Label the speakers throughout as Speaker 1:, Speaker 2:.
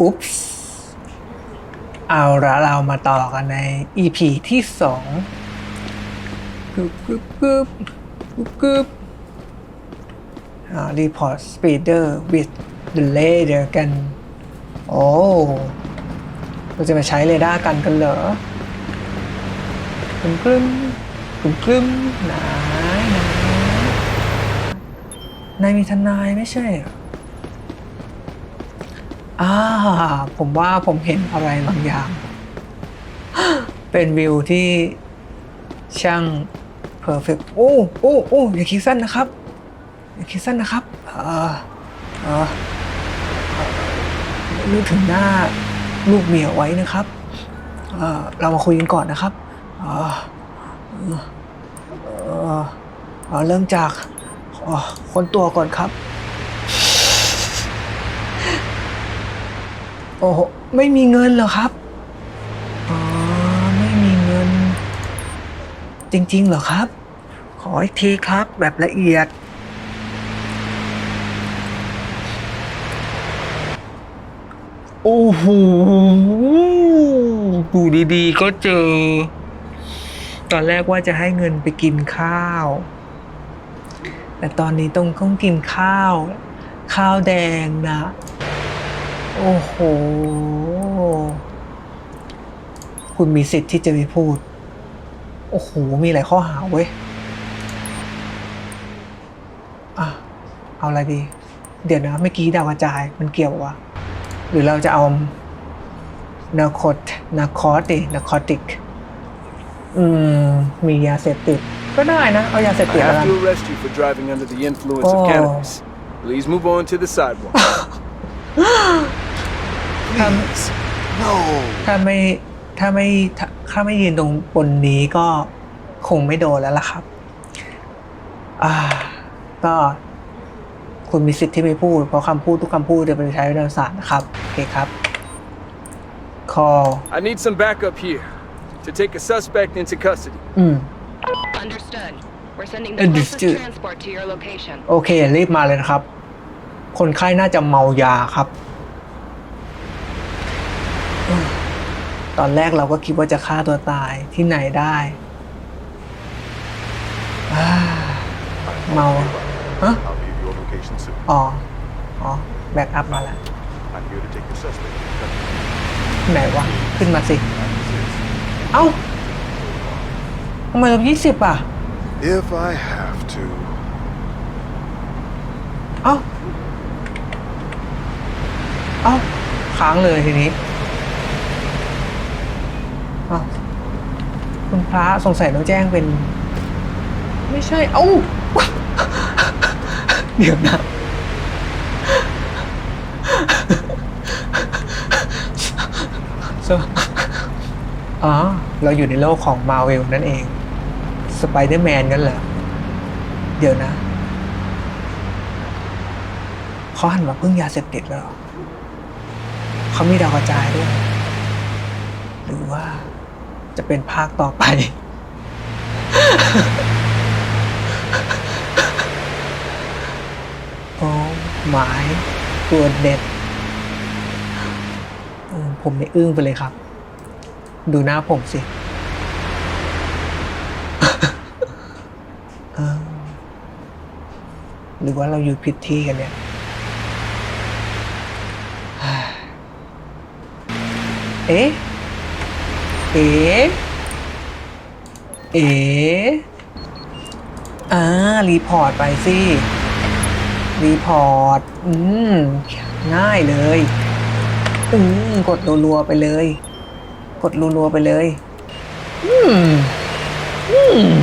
Speaker 1: อุ๊ปส์เอาละเรามาต่อกันใน EP ที่สองกึบกึบกึบกึบกึบอ่า report speeder with the laser กัน โอ้เราจะมาใช้เรดาร์กันกันเหรอกึมกึมกึมกึมนายนายนายมีทนายไม่ใช่เหรอ อ่าผมว่าผมเห็นอะไรบางอย่าง เป็นวิวที่ช่างเพอร์เฟกโอ้โอ้โอ้อย่าคิดสั้นนะครับ อย่าคิดสั้นนะครับเออเออนึกถึงหน้าลูกเมียไว้นะครับเออเรามาคุยกันก่อนนะครับเออเออเออเออเริ่มจากคนตัวก่อนครับ โอ้โหไม่มีเงินเหรอครับ อ๋อ ไม่มีเงิน จริงๆเหรอครับ ขออีกทีครับ แบบละเอียด โอ้โหดูดีๆ ก็เจอ ตอนแรกว่าจะให้เงินไปกินข้าว แต่ตอนนี้ต้องต้องกินข้าว ข้าวแดงนะ โอ้โห คุณมีสิทธิ์ที่จะไม่พูด โอ้โห มีหลายข้อหาเว้ย อะ เอาอะไรดี เดี๋ยวนะเมื่อกี้ดาวกระจายมันเกี่ยววะ หรือเราจะเอานาคอตนาคอตินาคอติก อืม มียาเสพติด ก็ได้นะ เอายาเสพ
Speaker 2: I
Speaker 1: ติดแล้วกั
Speaker 2: have
Speaker 1: น
Speaker 2: to arrest you for driving under the influence
Speaker 1: Oh.
Speaker 2: of cannabis. Please move on to the sidewalk.
Speaker 1: ถ้า
Speaker 2: Please. No.
Speaker 1: ถ้าไม่ถ้าไม่ถ้าถ้าไม่ยืนตรงบนนี้ก็คงไม่โดนแล้วล่ะครับ อ่า ก็คุณมีสิทธิ์ที่ไม่พูด เพราะคำพูดทุกคำพูดจะเป็นใช้วิทยาศาสตร์นะครับ โอเคครับ call
Speaker 2: I need some backup here to take a suspect into custody.
Speaker 1: อืม
Speaker 3: Understood. We're sending the
Speaker 1: Understood.
Speaker 3: closest transport to your location.
Speaker 1: โอเค รีบมาเลยนะครับ คนไข้น่าจะเมายาครับ ตอนแรกเราก็คิดว่าจะฆ่าตัวตายที่ไหนได้อ่าเมาฮะ
Speaker 4: I'll give your location soon.
Speaker 1: อ๋อ อ๋อ แบ็กอัพมาแล้ว
Speaker 4: I'm here to take the suspect.
Speaker 1: ไหนวะ ขึ้นมาสิ เอ้าทำไมเรายี่สิบอะ
Speaker 4: If I have to.
Speaker 1: เอ้า เอ้า ค้างเลยทีนี้เอ้าคุณพระสงสัยต้องแจ้งเป็น ไม่ใช่ เอ้า เดี๋ยวนะอ๋อ เราอยู่ในโลกของมาเวลนั่นเอง สไปเดอร์แมนกันเหรอ เดี๋ยวนะเขาหันมาพึ่งยาเสพติดแล้วเหรอเขามีดาวกระจายด้วย หรือว่า จะเป็นภาคต่อไป โอ้หมายตัวเด็ดอืมผมไม่อึ้งไปเลยครับ ดูหน้าผมสิ หรือว่าเราอยู่ผิดที่กันเนี่ยเอ๊ะ เอ๊ะเอ๊ะอ่า รีพอร์ตไปสิ รีพอร์ต อืม ง่ายเลย อืม กดรัวๆไปเลย กดรัวๆไปเลย อืม อืม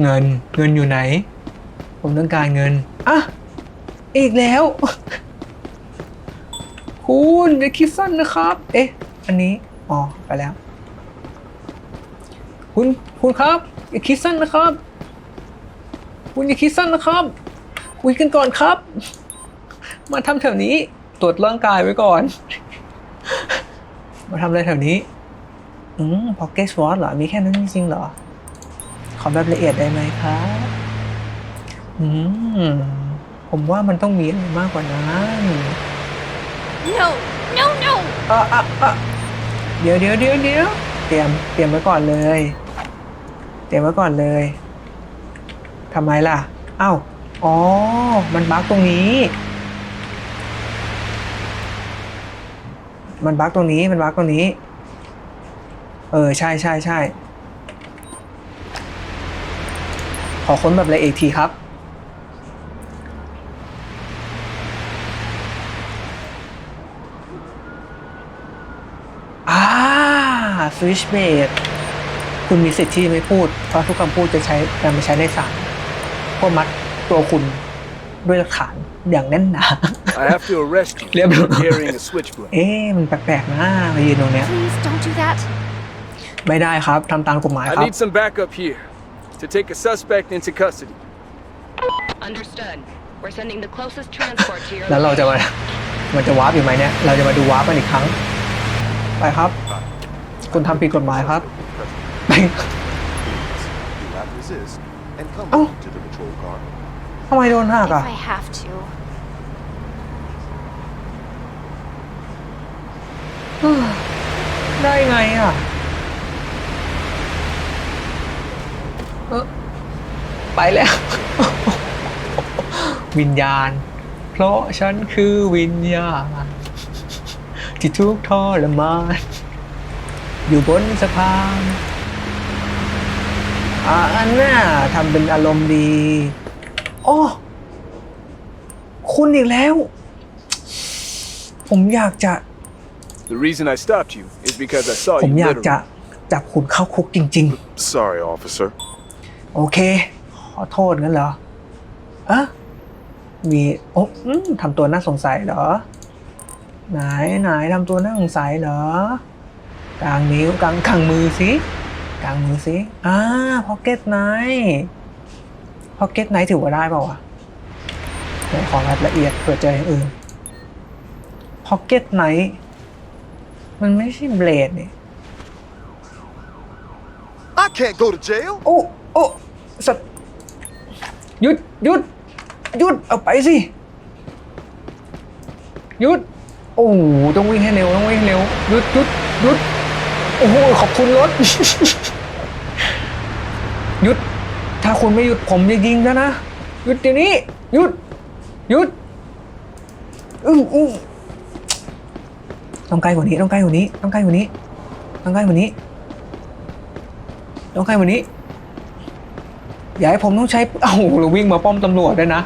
Speaker 1: เงิน เงินอยู่ไหน ผมต้องการเงิน อะ อีกแล้ว คุณอย่าคิดสั้นนะครับ เอ๊ะ อันนี้ อ๋อ ไปแล้ว คุณ คุณครับ อย่าคิดสั้นนะครับ คุณอย่าคิดสั้นนะครับ คุยกันก่อนครับ มาทำแถวนี้ ตรวจร่างกายไว้ก่อน มาทำอะไรแถวนี้ อืมพ็อกเก็ตวอตเหรอ มีแค่นั้นจริงๆเหรอ ขอแบบละเอียดได้ไหมครับ อืม ผมว่ามันต้องมีอะไรมากกว่านั้น
Speaker 5: No, no, no!
Speaker 1: อะอ่อเดี๋ยวเดี๋ยวเดี๋ยวเดี๋ยวเตรียมเตรียมไว้ก่อนเลย เตรียมไว้ก่อนเลยทำไมล่ะอ้าวอ๋อ มันบั๊กตรงนี้ มันบั๊กตรงนี้มันบั๊กตรงนี้ เออใช่ใช่ใช่ขอค้นแบบละเอียดทีครับ อ่า สวิชเบดคุณมีสิทธิ์ที่จะไม่พูด เพราะทุกคำพูดจะใช้นำไปใช้ในศาลเพื่อมัดตัวคุณด้วยหลักฐานอย่างแน่นหนา
Speaker 2: I have to arrest you
Speaker 1: Yeah,
Speaker 2: for
Speaker 1: bro.
Speaker 2: carrying a switchblade.
Speaker 1: เอ๊ะมันแปลกๆนะมายืนตรงเนี้ย
Speaker 5: Please don't do that.
Speaker 1: ไม่ได้ครับทำตามกฎหมายค
Speaker 2: I
Speaker 1: รับ
Speaker 2: need some backup here to take a suspect into custody.
Speaker 3: Understood. We're sending the closest transport to your
Speaker 1: แล้วเราจะมา
Speaker 3: location.
Speaker 1: มันจะวาร์ปอยู่ไหมเนี่ย เราจะมาดูวาร์ปกันอีกครั้ง ไปครับ คุณทำผิดกฎหมายครับไป
Speaker 4: Please, do not resist and come
Speaker 1: Oh.
Speaker 4: with me to the patrol car.
Speaker 1: ทำไมโดนหัก
Speaker 5: If
Speaker 1: อะ
Speaker 5: I have to.
Speaker 1: ได้ไงอะ เออไปแล้ว วิญญาณ เพราะฉันคือวิญญาณ ที่ทุกข์ทรมาน อยู่บนสะพานอ่าอันน่ะทำเป็นอารมณ์ดีโอ้คุณอีกแล้ว ผมอยากจะ
Speaker 2: The reason I stopped you is because I saw
Speaker 1: ผ
Speaker 2: you
Speaker 1: มอยากจะ
Speaker 2: literally.
Speaker 1: จับคุณเข้าคุกจริง
Speaker 4: Sorry, officer.
Speaker 1: ๆ โอเค ขอโทษงั้นเหรออะมีโอ้อืมทำตัวน่าสงสัยเหรอ ไหนไหนทำตัวน่าสงสัยเหรอ กลางนิ้วกลางกลางมือสิกลางมือสิอ่าพ็อกเก็ตไนพ็อกเก็ตไนถือว่าได้เปล่าวะเดี๋ยวขอรายละเอียดเผื่อเจออย่างอื่นพ็อกเก็ตไนมันไม่ใช่เบลดนี่
Speaker 4: I can't go to jail.
Speaker 1: โอ้โอ้สัตว์หยุดหยุดหยุดเอาไปสิหยุด โอ้โหต้องวิ่งให้เร็วต้องวิ่งให้เร็วหยุดหยุดหยุด โอ้โหขอบคุณรถ หยุด ถ้าคุณไม่หยุดผมจะยิงแล้วนะ หยุดเดี๋ยวนี้ หยุด หยุดอึ้งอึ้งต้องใกล้กว่านี้ ต้องใกล้กว่านี้ ต้องใกล้กว่านี้ ต้องใกล้กว่านี้ ต้องใกล้กว่านี้ อย่าให้ผมต้องใช้ เอ้าเราวิ่งมาป้อมตำรวจด้วยนะ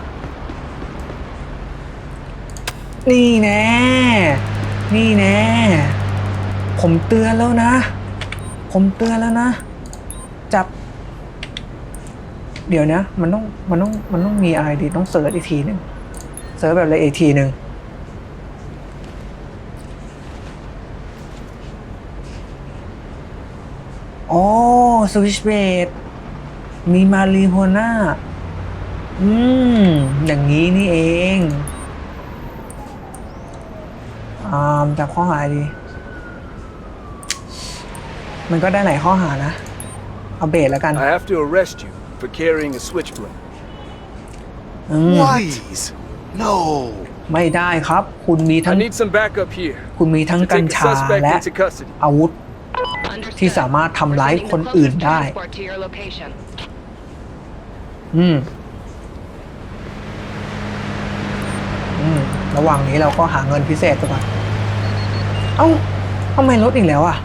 Speaker 1: นี่แน่ นี่แน่ ผมเตือนแล้วนะ ผมเตือนแล้วนะ จับ เดี๋ยวนะ มันต้องมันต้องมันต้องมีอะไรดีต้องเสิร์ชอีกทีหนึ่งเสิร์ชแบบละเอียดอีกทีหนึ่งโอ๋อสวิชเบดมีมารีโฮน่า อืม อย่างนี้นี่เอง อ่าจับข้อหาดี มันก็ได้หลายข้อหานะ เอาเบสแล้วกัน
Speaker 2: I have to arrest you for carrying a switchblade.
Speaker 1: อืม
Speaker 4: Please. No.
Speaker 1: ไม่ได้ครับ คุณมี
Speaker 2: I
Speaker 1: ทั้ง
Speaker 2: need some backup here
Speaker 1: คุณมีทั้ง
Speaker 2: to
Speaker 1: กัญ
Speaker 2: take a
Speaker 1: ชา
Speaker 2: suspect
Speaker 1: และ
Speaker 2: into custody.
Speaker 1: อาวุธ
Speaker 3: Understood.
Speaker 1: ที่สามารถทำร้าย
Speaker 3: We're
Speaker 1: คน
Speaker 3: sending the
Speaker 1: อื่น
Speaker 3: closest
Speaker 1: ได้
Speaker 3: transport to your location.
Speaker 1: อืม อืม ระหว่างนี้เราก็หาเงินพิเศษไปก่อน เอ้าทำไมลดอีกแล้วอะ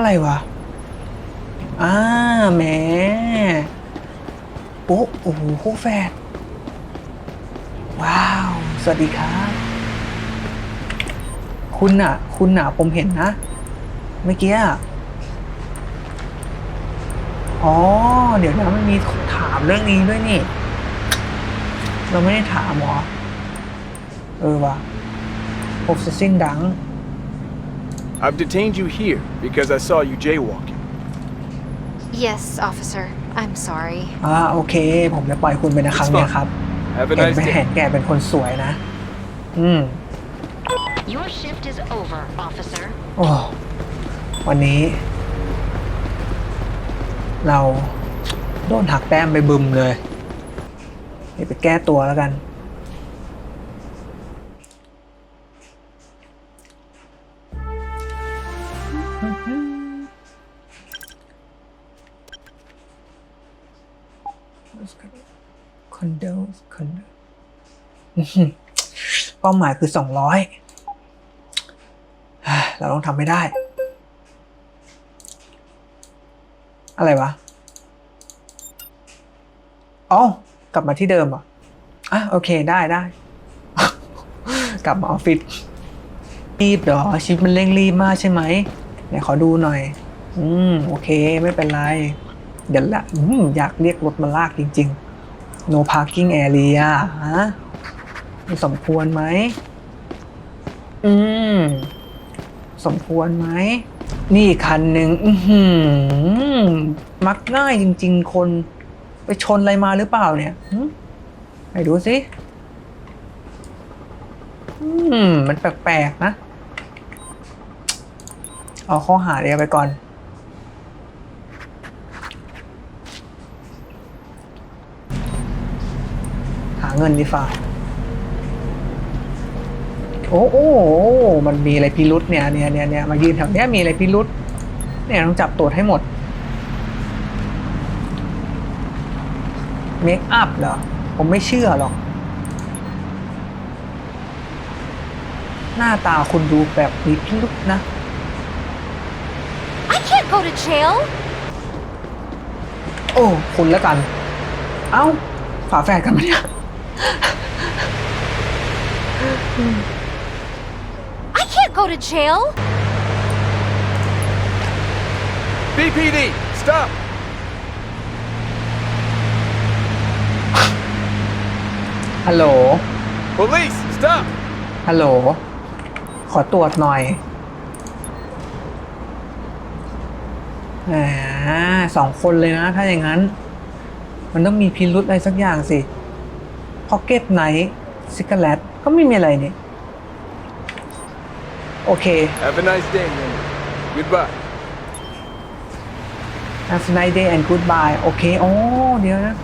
Speaker 1: อะไรวะอ่าแหมโอ้โอ้โหคู่แฝดว้าว สวัสดีครับ คุณอะ คุณอะ ผมเห็นนะ เมื่อกี้อ๋อ เดี๋ยวนะมันมีถามเรื่องนี้ด้วยนี่ เราไม่ได้ถามหรอ เออว่ะ processing ดัง
Speaker 2: I've detained you here because I saw you jaywalking.
Speaker 5: Yes, officer. I'm sorry.
Speaker 1: อ่าโอเค ผมจะปล่อยคุณไปนะครั้งเนี้ยครับ
Speaker 2: Have a
Speaker 1: เห็น
Speaker 2: nice
Speaker 1: ไปเห็น
Speaker 2: day.
Speaker 1: แกเป็นคนสวยนะ อืม
Speaker 3: Your shift is over, officer.
Speaker 1: โอ้ วันนี้ เราโดนหักแต้มไปบึมเลยเดี๋ยวไปแก้ตัวแล้วกัน อนโดคอนโดเป้าหมายคือสองร้อยเราต้องทำไม่ได้ อะไรวะอ๋อกลับมาที่เดิมอะอะโอเคได้ได้ กลับมาออฟฟิศรีบเหรอชีวิตมันเร่งรีบมากใช่ไหมไหนขอดูหน่อย อืม โอเค ไม่เป็นไร เดี๋ยวละอืมอยากเรียกรถมาลากจริง ๆ no parking area ฮะมันสมควรไหม อืม สมควรไหม นี่อีกคันหนึ่งอือหือมักง่ายจริง ๆ คน ไปชนอะไรมาหรือเปล่าเนี่ยหึไหนดูสิ อืม มันแปลกๆนะ เอาข้อหาเดียวไปก่อนาเงินดีฝ่าโอ้โอ้โอ้มันมีอะไรพิรุษเนี่ยเนี่ยเนี่ยเนี่ยมายืนแถวเนี้ยมีอะไรพิรุษเนี่ยต้องจับตรวจให้หมดเมคอัพเหรอ ผมไม่เชื่อหรอก หน้าตาคุณดูแบบมีพิรุษนะ
Speaker 5: I can't go to jail.
Speaker 1: โอ้ คุณแล้วกัน เอ้า ฝาแฝดกันมาเนี่ย
Speaker 5: I can't go to jail.
Speaker 2: BPD, stop!
Speaker 1: ฮัลโหล
Speaker 2: Police, stop!
Speaker 1: ฮัลโหล ขอตรวจหน่อยแหมสองคนเลยนะ ถ้าอย่างนั้น มันต้องมีพิรุธอะไรสักอย่างสิ พ็อกเก็ตไนท์ซิกเลตก็ไม่มีอะไรนี่ โอเค
Speaker 2: Have a nice day, man. Goodbye.
Speaker 1: Have a nice day and goodbye โอเคโอ้เดี๋ยวนะ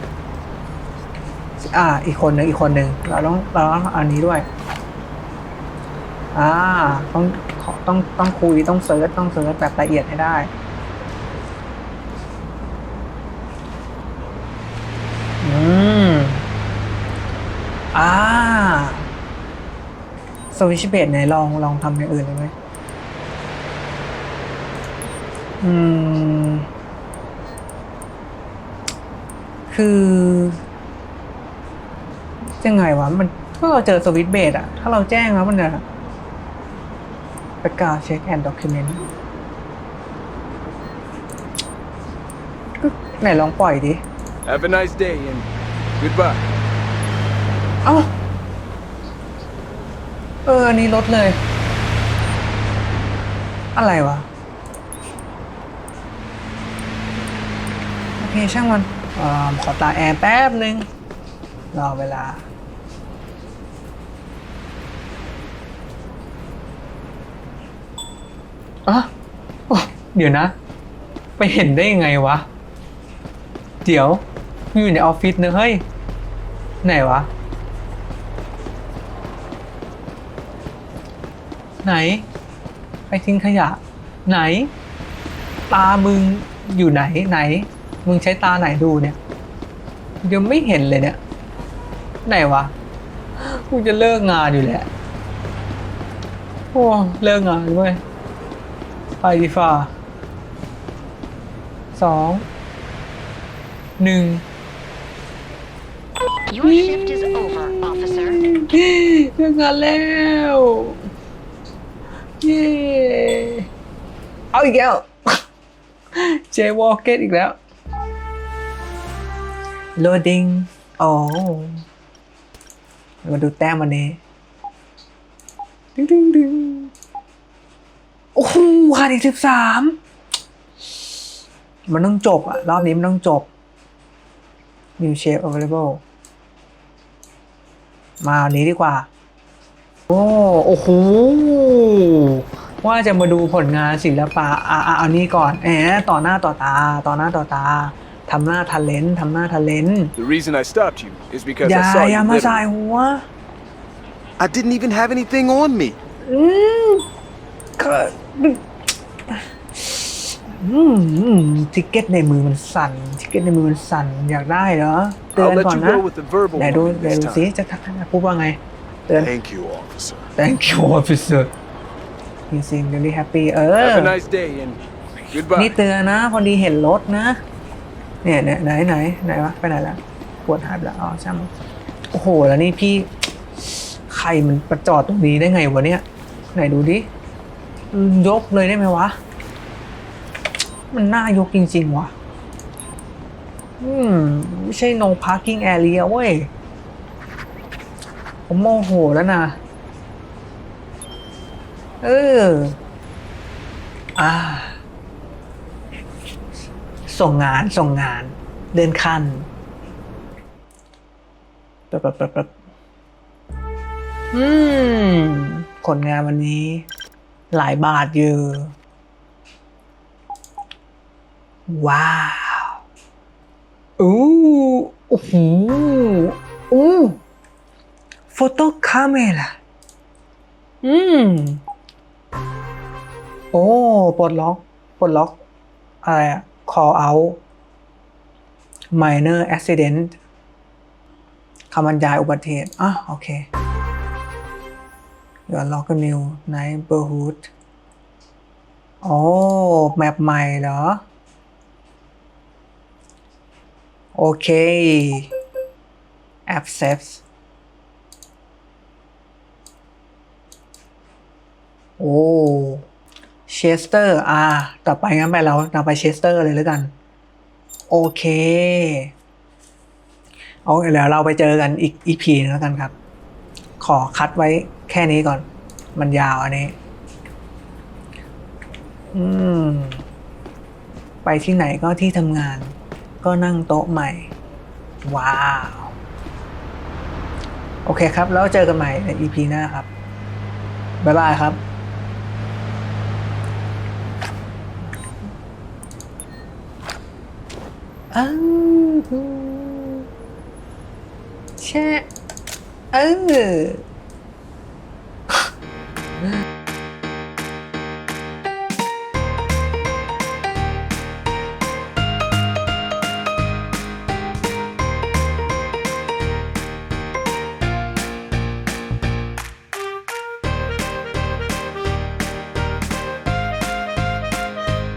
Speaker 1: อ่า อีกคนหนึ่งอีกคนหนึ่งเราต้องเราต้องเอาอันนี้ด้วย อ่า ต้องขอต้องต้องคุยต้องเซิร์ชต้องเซิร์ชแบบละเอียดให้ได้ อืม อ่า สวิชเบดไหนลองลองทำอย่างอื่นเลยไหมอืม คือยังไงวะ มันถ้าเราเจอสวิตช์เบดอะถ้าเราแจ้งแล้วมันจะประกาศเช็คแอนด์ด็อกิเมนต์ก็ไหนลองปล่อยดิ
Speaker 2: Have a nice day and goodbye.
Speaker 1: เอ้า เออ อันนี้ลดเลย อะไรวะ โอเค ช่างมันออขอตาแอร์แป๊บนึง รอเวลา อะโอ้เดี๋ยวนะ ไปเห็นได้ยังไงวะ เดี๋ยวอยู่ในออฟฟิศเนอะเฮ้ย ไหนวะ ไหน ไปทิ้งขยะ ไหน ตามึงอยู่ไหนไหน มึงใช้ตาไหนดูเนี่ยยังไม่เห็นเลยเนี่ย ไหนวะกูจะเลิกงานอยู่แหละโอ้เลิกงานด้วยไปดีฟ้าสองหนึ่ง
Speaker 3: Your shift is over, officer.
Speaker 1: เลิกงานแล้ว เย้เอาอีกแล้ว เจวอลเกตอีกแล้ว loading โอ้มาดูแต้มวันนี้ดึงดึงดึงโอ้โหขาดอีกสิบสามมันต้องจบอะรอบนี้มันต้องจบ new shape available มาอันนี้ดีกว่า โอ้โอ้โหว่าจะมาดูผลงานศิลปะอะอะเอานี้ก่อนแหมต่อหน้าต่อตา ต่อหน้าต่อตาททำหน้าทะเลนทำหน้าทะเลน
Speaker 2: The reason I stopped you is because
Speaker 1: อย่า
Speaker 2: I saw
Speaker 1: อย่า
Speaker 2: you
Speaker 1: มาใส่
Speaker 2: littering.
Speaker 1: หัว
Speaker 4: I didn't even have anything on me.
Speaker 1: อืมก็อืมอืมทิกเก็ตในมือมันสั่นทิกเก็ตในมือมันสั่นอยากได้เหรอเตือน
Speaker 2: I'll let
Speaker 1: ก่อน
Speaker 2: you
Speaker 1: นะ
Speaker 2: go with the verbal
Speaker 1: ไหนดู
Speaker 2: one
Speaker 1: ไหน
Speaker 2: this
Speaker 1: ดูสิ
Speaker 2: time.
Speaker 1: จะทักจะพูดว่าไง เตือน
Speaker 4: Thank you, officer.
Speaker 1: thank you officer you seem really happy เออ
Speaker 2: Have a nice day and
Speaker 1: นี่
Speaker 2: goodbye.
Speaker 1: เตือนนะพอดีเห็นรถนะ เนี่ยเนี่ยไหนไหนไหนวะไปไหนละปวดหายไปแล้วอ๋อช่างมันโอ้โหแล้วนี่พี่ ใครมันประจอดตรงนี้ได้ไงวะเนี่ย ไหนดูดิยกเลยได้ไหมวะ มันน่ายกจริง ๆวะอืม ไม่ใช่ no parking area เว้ย ผมโมโหแล้วนะ เออ อ่า ส่งงานส่งงาน เดินคันปั๊บปั๊บปั๊บปั๊บอืมผลงานวันนี้ หลายบาทอยู่ ว้าว อู้โอ้โหอู้ โฟโต้คาเมล่าอืม โอ้ ปลดล็อก ปลดล็อก อะไรอะ call out minor accident คำบรรยายอุบัติเหตุ อะ โอเค Your local new neighborhood โอ้ แมปใหม่เหรอ โอเค access โอ้เชสเตอร์อ่าต่อไปงั้นไปเราเราไปเชสเตอร์เลยแล้วกัน โอเคเอาเดี๋ยวเราไปเจอกันอีกอีพีนึงแล้วกันครับ ขอคัดไว้แค่นี้ก่อน มันยาวอันนี้ อืม ไปที่ไหนก็ที่ทำงาน ก็นั่งโต๊ะใหม่ ว้าว โอเคครับ แล้วเจอกันใหม่ในอีพีหน้าครับ บ๊ายบายครับ อ้าวแช่เออ